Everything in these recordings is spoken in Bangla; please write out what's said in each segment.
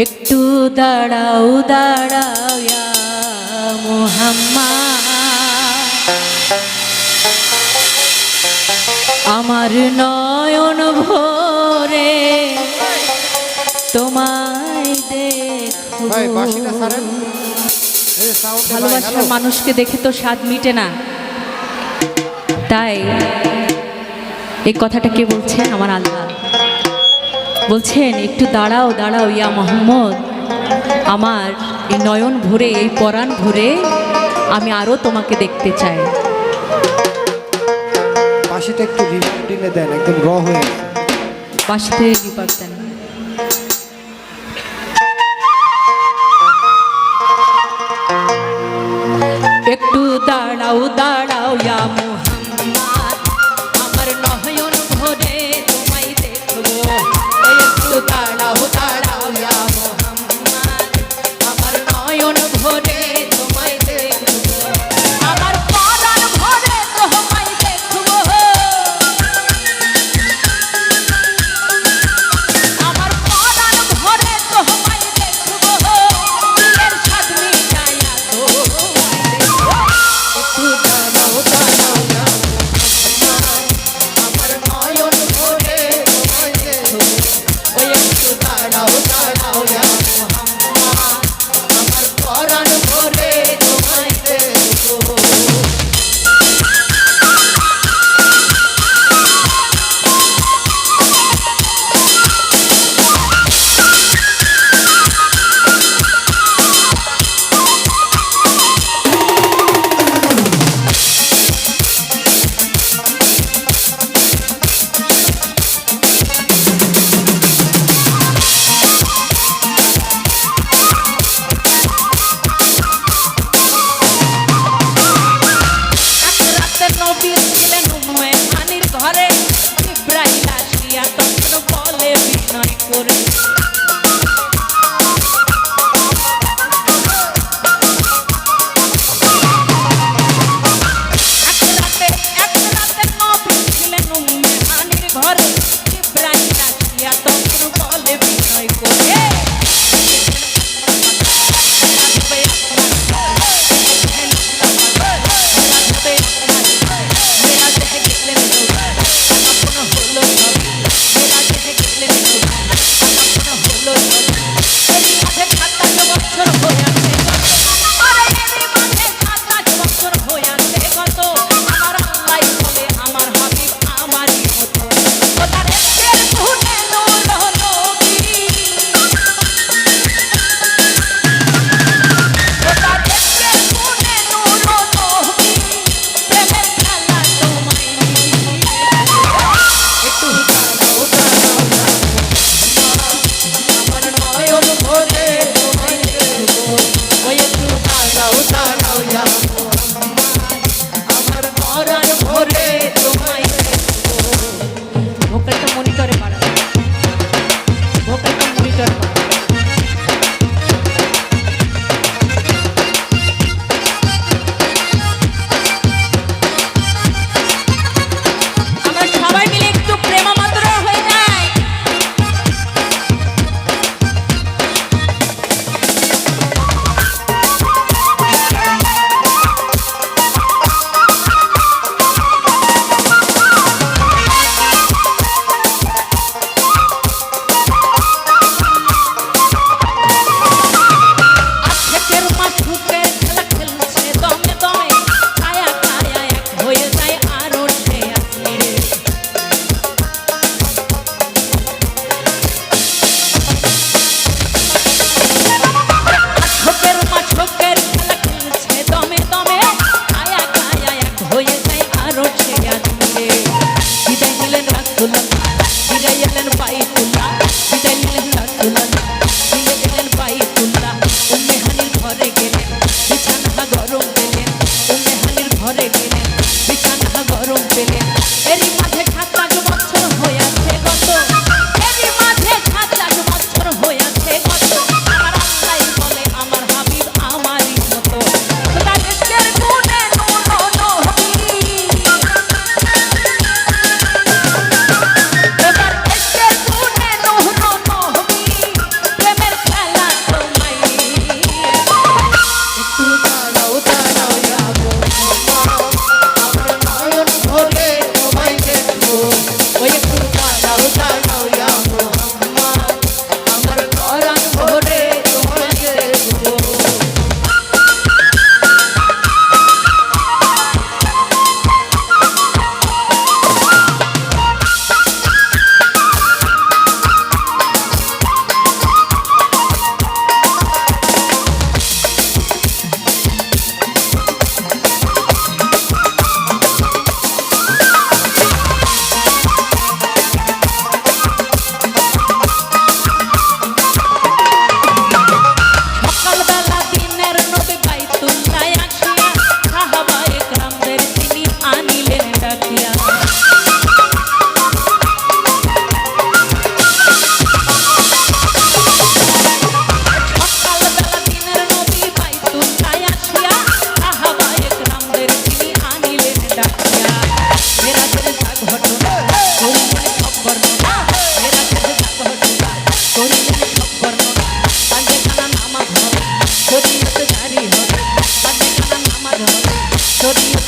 একটু দাঁড়াও দাঁড়াও মুহাম্মদ। আমার নয়ন ভরে তোমায় দেখো ভালোবাসার মানুষকে দেখে তো স্বাদ মিটে না। তাই এই কথাটা কে বলছে? আমার আল্লাহ। বলছেন একটু দাঁড়াও দাঁড়াও ইয়া মোহাম্মদ। আমার এই নয়ন ভরে এই পরাণ ভরে আমি আরও তোমাকে দেখতে চাই। বাসিটা একটু রিভার দেন একদম র হয়ে পাশে বিপাক দেন।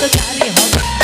家里好。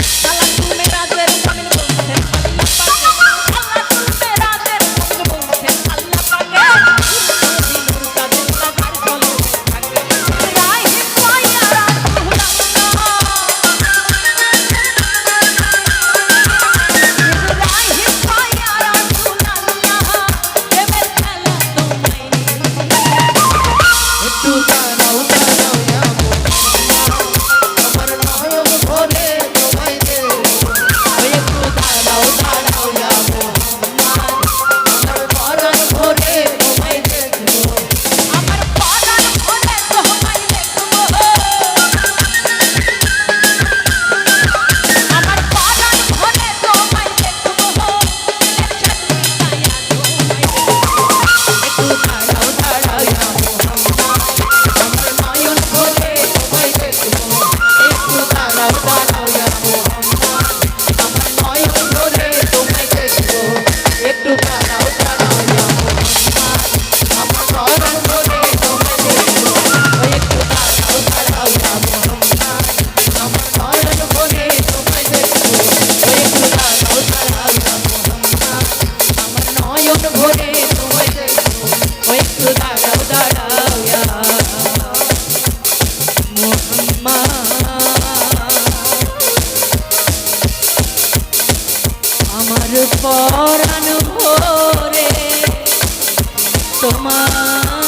পরাণ ভোরে তোমার